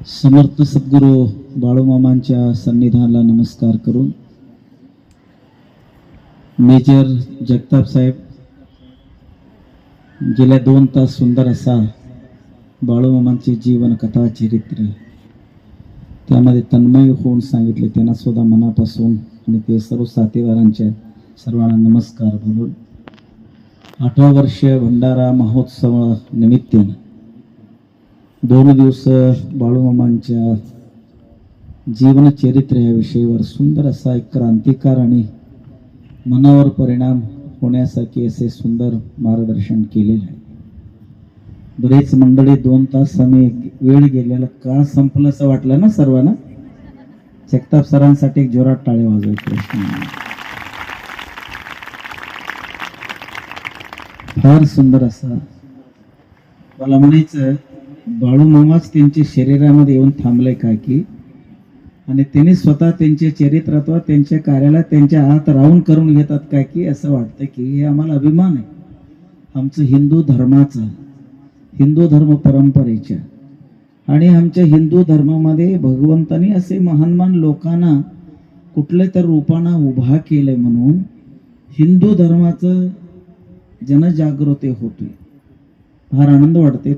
समर्थ सद्गुरू बाळूमामांच्या सन्निधानाला नमस्कार करून मेजर जगताप साहेब गेल्या दोन तास सुंदर असा बाळूमामांची जीवन कथा चरित्र त्यामध्ये तन्मय होऊन सांगितले त्यांना सुद्धा मनापासून आणि ते सर्व साथीदारांच्या सर्वांना नमस्कार बोलून आठवा वर्ष भंडारा महोत्सव निमित्तानं दोन दिवस बाळूमामांच्या जीवनचरित्र या विषयावर सुंदर असा एक क्रांतिकार आणि मनावर परिणाम होण्यासाठी असे सुंदर मार्गदर्शन केलेले आहे. बरेच मंडळी दोन तास आम्ही वेळ गेलेला का संपलं असं वाटलं ना सर्वांना? जगताप सरांसाठी एक जोरात टाळे वाजवायचे फार सुंदर असा मला म्हणायचं बाळू मामाच त्यांच्या शरीरामध्ये येऊन थांबलंय काय की? आणि त्यांनी स्वतः त्यांचे चरित्रत्व त्यांच्या कार्याला त्यांच्या हात राहून करून घेतात काय की? असं वाटतं की हे आम्हाला अभिमान आहे. आमचं हिंदू धर्माचा हिंदू धर्म परंपरेच्या. आणि आमच्या हिंदू धर्मामध्ये भगवंतानी असे महान महान लोकांना कुठल्या तर रूपांना उभा केलंय म्हणून हिंदू धर्माचं जनजागृती होतोय. फार आनंद वाटते